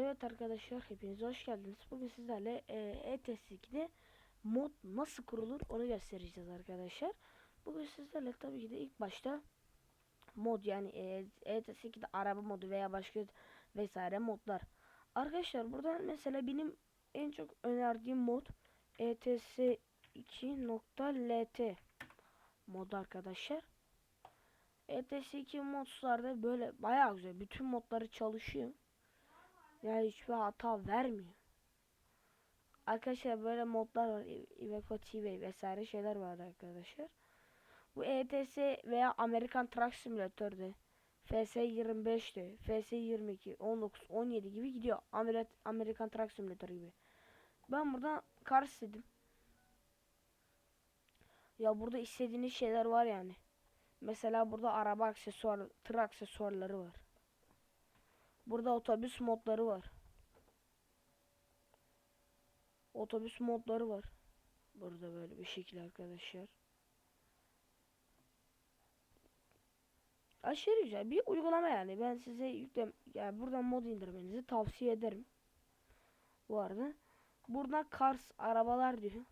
Evet arkadaşlar hepiniz hoş geldiniz. Bugün sizlerle e, ETS2'de mod nasıl kurulur onu göstereceğiz arkadaşlar. Bugün sizlerle tabii ki de ilk başta mod yani e, ETS2'de araba modu veya başka vesaire modlar. Arkadaşlar burada mesela benim en çok önerdiğim mod E ETS2.lt mod arkadaşlar. ETS2 modlarda böyle bayağı güzel. Bütün modları çalışıyor. Yani hiçbir hata vermiyor. Arkadaşlar böyle modlar var. Iveco TV vesaire şeyler var arkadaşlar. Bu ETS veya American Truck Simulator'da FS25'te, FS22, 19, 17 gibi gidiyor. Amer American Truck Simulator gibi. Ben buradan kar istedim. Ya burada istediğiniz şeyler var yani. Mesela burada araba aksesuar, tır aksesuarları var. Burada otobüs modları var. Otobüs modları var. Burada böyle bir şekil arkadaşlar. Aşırı güzel bir uygulama yani. Ben size yüklem yani buradan mod indirmenizi tavsiye ederim. Bu arada buradan Cars arabalar diyor.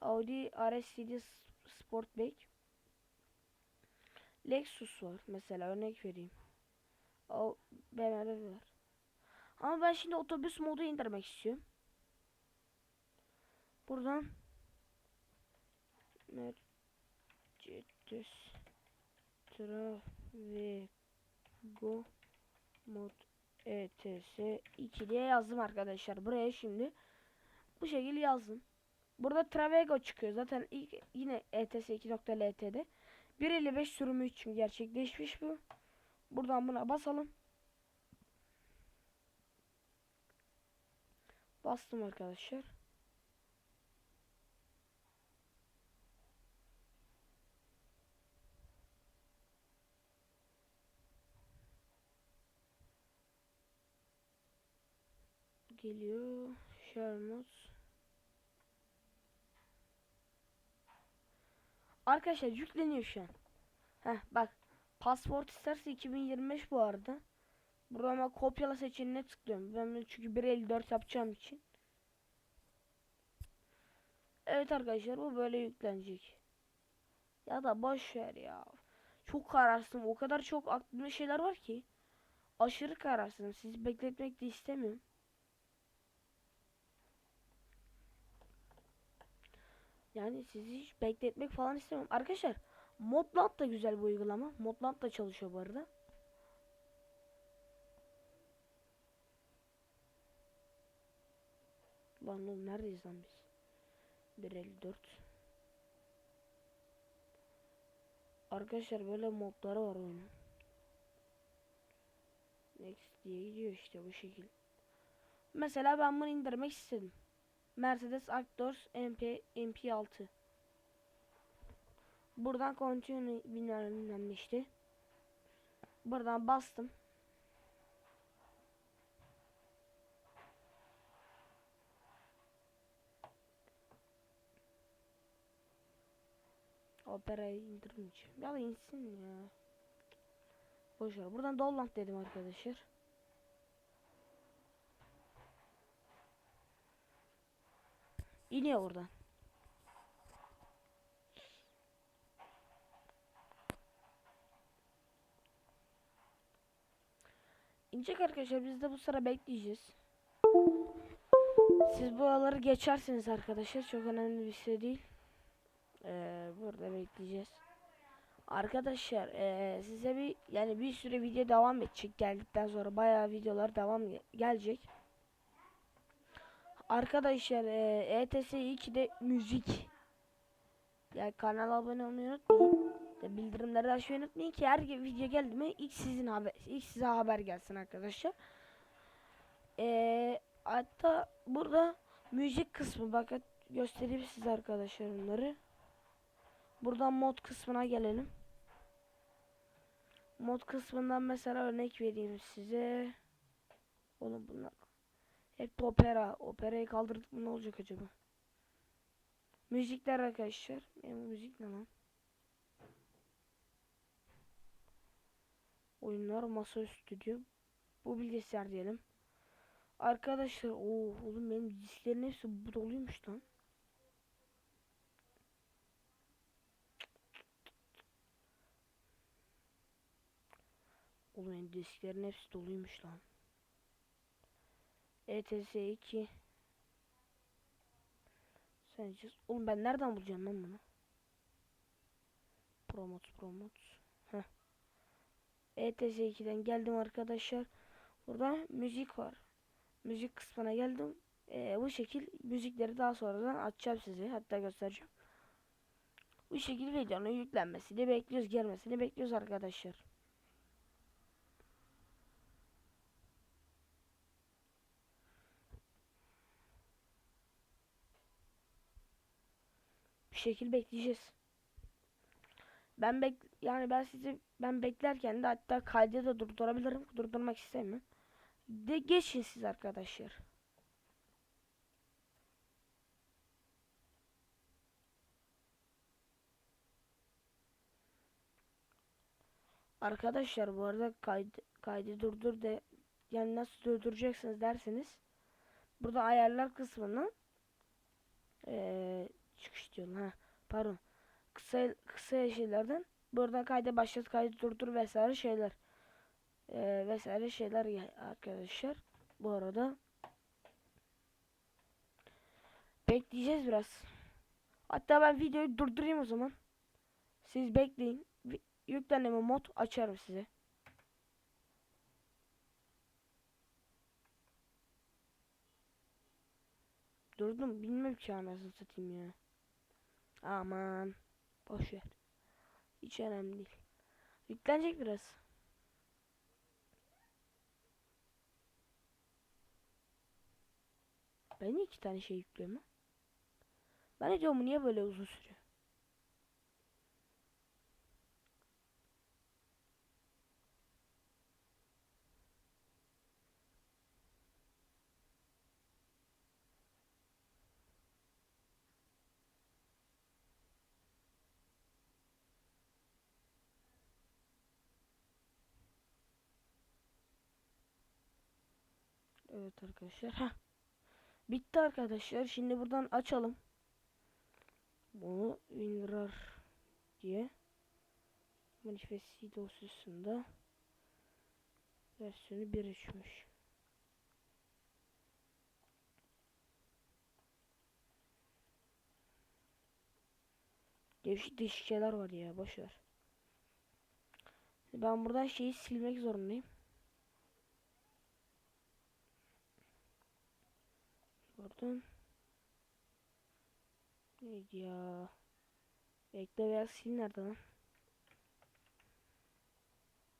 Audi RS7 Sportback. Lexus var mesela örnek vereyim. O BMW var. Ama ben şimdi otobüs modu indirmek istiyorum. Buradan Mercedes Travigo mod ETS 2 diye yazdım arkadaşlar. Buraya şimdi bu şekilde yazdım. Burada Travego çıkıyor. Zaten ilk yine ETS 2.LT'de 1.55 sürümü için gerçekleşmiş bu. Buradan buna basalım. Bastım arkadaşlar. Geliyor. Shermos. Arkadaşlar yükleniyor şu an. Heh bak. Pasport isterse 2025 bu arada. Burada kopyala seçeneğine tıklıyorum. Ben çünkü 1.54 yapacağım için. Evet arkadaşlar bu böyle yüklenecek. Ya da boş ver ya. Çok kararsızım. O kadar çok aklımda şeyler var ki. Aşırı kararsızım. Sizi bekletmek de istemiyorum. Yani sizi hiç bekletmek falan istemiyorum. Arkadaşlar Modland da güzel bir uygulama. Modland da çalışıyor bu arada. Lan oğlum neredeyiz lan biz? 1.54 Arkadaşlar böyle modları var oyunun. Next diye gidiyor işte bu şekil. Mesela ben bunu indirmek istedim. Mercedes Actors MP MP6. Buradan continue bilmem işte. Buradan bastım. Operayı indirmeyeceğim. Ya da insin ya. Boşver. Buradan Dolland dedim arkadaşlar. İniyor oradan. İnecek arkadaşlar biz de bu sıra bekleyeceğiz. Siz buraları geçersiniz arkadaşlar çok önemli bir şey değil. Ee, burada bekleyeceğiz. Arkadaşlar ee, size bir yani bir süre video devam edecek geldikten sonra bayağı videolar devam ge- gelecek. Arkadaşlar ee, ETS 2'de müzik. Yani kanala abone olmayı unutmayın. De bildirimleri açmayı unutmayın ki her video geldi mi ilk sizin haber ilk size haber gelsin arkadaşlar. Ee, hatta burada müzik kısmı bakın göstereyim size arkadaşlar bunları. Buradan mod kısmına gelelim. Mod kısmından mesela örnek vereyim size. Oğlum bunlar hep opera. Operayı kaldırdık mı ne olacak acaba? Müzikler arkadaşlar. Benim müzik ne lan? Oyunlar masaüstü diyor. Bu bilgisayar diyelim. Arkadaşlar o oğlum benim disklerin hepsi bu doluymuş lan. Oğlum benim disklerin hepsi doluymuş lan. ETS 2 Sen Oğlum ben nereden bulacağım lan bunu? Promot promot. ETS2'den geldim arkadaşlar. Burada müzik var. Müzik kısmına geldim. Ee, bu şekil müzikleri daha sonradan açacağım size. Hatta göstereceğim. Bu şekilde videonun yüklenmesini bekliyoruz. Gelmesini bekliyoruz arkadaşlar. Bir şekil bekleyeceğiz. Ben bek yani ben sizi ben beklerken de hatta kaydı da durdurabilirim. Durdurmak istemiyorum. De geçin siz arkadaşlar. Arkadaşlar bu arada kaydı, kaydı durdur de yani nasıl durduracaksınız derseniz burada ayarlar kısmından ee, çıkış diyorum ha pardon kısa kısa şeylerden buradan kayda başlat kaydı durdur vesaire şeyler. Ee, vesaire şeyler arkadaşlar. Bu arada bekleyeceğiz biraz. Hatta ben videoyu durdurayım o zaman. Siz bekleyin. Yüklenme mod açarım size. Durdum. Bilmem ki anasını satayım ya. Aman boş ver hiç önemli değil yüklenecek biraz Ben niye iki tane şey yüklüyorum? Ben ne niye böyle uzun sürüyor? Evet arkadaşlar. Heh. Bitti arkadaşlar. Şimdi buradan açalım. Bunu WinRAR diye. Manifest C dosyasında versiyonu 1.3'müş. Değişik değişik şeyler var ya boş ver. Ben buradan şeyi silmek zorundayım. Oradan neydi ya? Bekle veya sil nerede lan?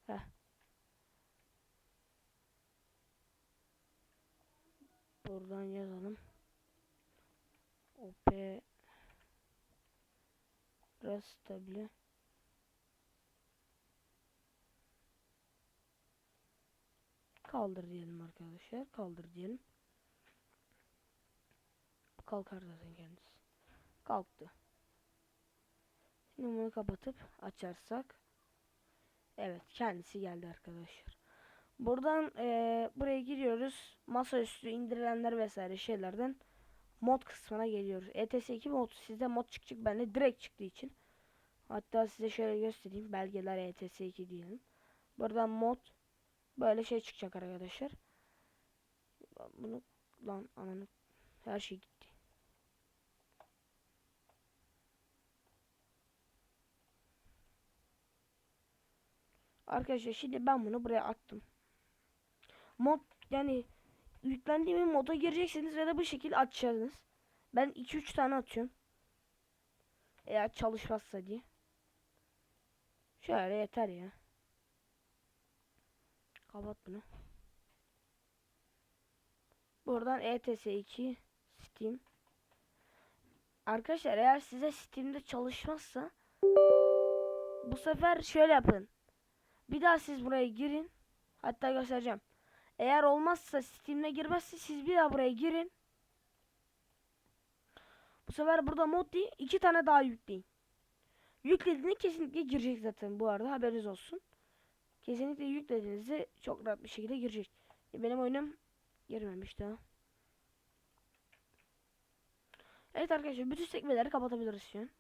Heh. Buradan yazalım. OP Restable Kaldır diyelim arkadaşlar. Kaldır diyelim. Kalkar zaten kendisi. Kalktı. Şimdi bunu kapatıp açarsak. Evet kendisi geldi arkadaşlar. Buradan eee, buraya giriyoruz. Masaüstü indirilenler vesaire şeylerden mod kısmına geliyoruz. ETS 2 mod sizde mod çıkacak bende direkt çıktığı için. Hatta size şöyle göstereyim. Belgeler ETS 2 diyelim. Buradan mod böyle şey çıkacak arkadaşlar. Bunu lan ananı her şey gitti. Arkadaşlar şimdi ben bunu buraya attım. Mod yani yüklendiğim moda gireceksiniz ve de bu şekilde açacaksınız. Ben 2-3 tane atıyorum. Eğer çalışmazsa diye. Şöyle yeter ya. Kapat bunu. Buradan ETS 2 Steam. Arkadaşlar eğer size Steam'de çalışmazsa bu sefer şöyle yapın. Bir daha siz buraya girin. Hatta göstereceğim. Eğer olmazsa Steam'e girmezse siz bir daha buraya girin. Bu sefer burada mod değil iki tane daha yükleyin. Yüklediğinde kesinlikle girecek zaten bu arada haberiniz olsun. Kesinlikle yüklediğinizde çok rahat bir şekilde girecek. E, Benim oyunum Girmemiş daha. Evet arkadaşlar bütün sekmeleri kapatabiliriz şu an.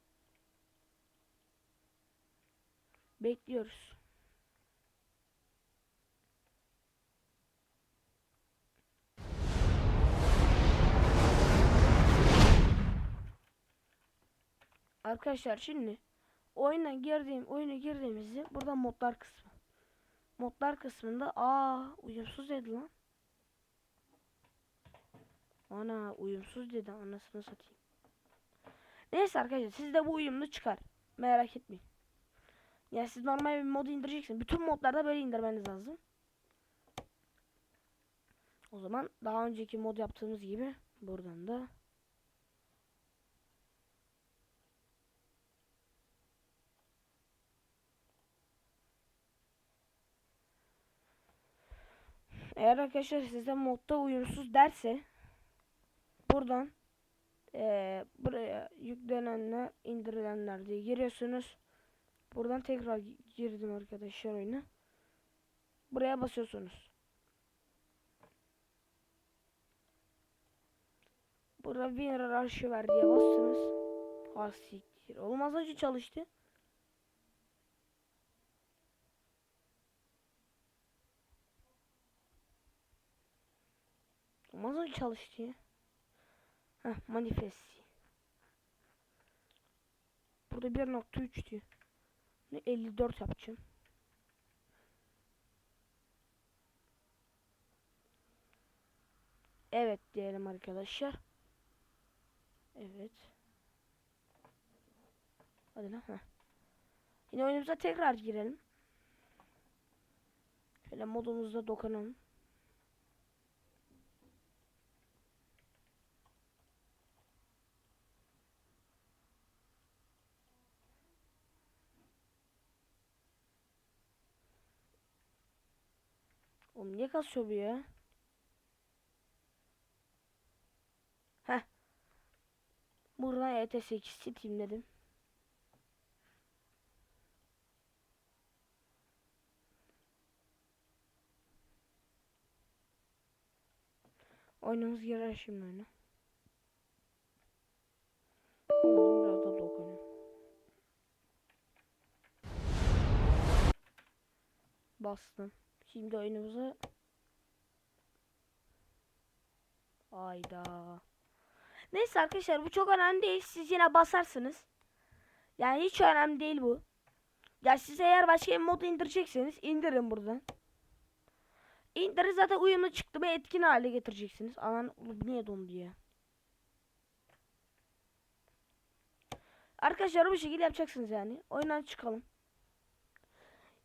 Bekliyoruz. Arkadaşlar şimdi oyuna girdiğim oyuna girdiğimizde burada modlar kısmı. Modlar kısmında aa uyumsuz dedi lan. Ana uyumsuz dedi anasını satayım. Neyse arkadaşlar sizde bu uyumlu çıkar. Merak etmeyin. Yani siz normal bir modu indireceksiniz. Bütün modlarda böyle indirmeniz lazım. O zaman daha önceki mod yaptığımız gibi buradan da Eğer arkadaşlar size modda uyumsuz derse buradan eee, buraya yüklenenler indirilenler diye giriyorsunuz. Buradan tekrar gi- girdim arkadaşlar oyuna. Buraya basıyorsunuz. Burada WinRAR arşiver diye bastınız. Ha siktir. Olmaz önce çalıştı. Önce çalıştı ya. Heh, manifest. Burada 1.3 diyor. Ne 54 yapacağım. Evet diyelim arkadaşlar. Evet. Hadi lan. Heh. Yine oyunumuza tekrar girelim. Şöyle modumuzda dokunalım. Oğlum niye kasıyor bu ya? Heh. Buradan ET8 sileyim dedim. Oyunumuz girer şimdi dokunayım. Bastım. Şimdi oyunumuza Ayda. Neyse arkadaşlar bu çok önemli değil. Siz yine basarsınız. Yani hiç önemli değil bu. Ya siz eğer başka bir mod indirecekseniz indirin buradan. İndirin zaten uyumlu çıktı mı etkin hale getireceksiniz. Aman bu niye dondu ya? Arkadaşlar bu şekilde yapacaksınız yani. Oyundan çıkalım.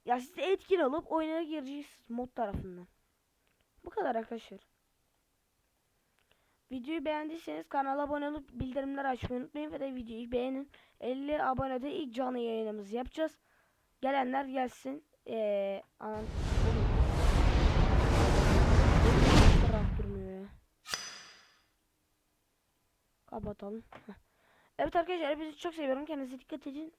Ya siz etkin olup oyuna gireceksiniz mod tarafından. Bu kadar arkadaşlar. Videoyu beğendiyseniz kanala abone olup bildirimleri açmayı unutmayın ve de videoyu beğenin. 50 abonede ilk canlı yayınımızı yapacağız. Gelenler gelsin. Ee, anan. Kapatalım. Evet arkadaşlar bizi çok seviyorum. Kendinize dikkat edin.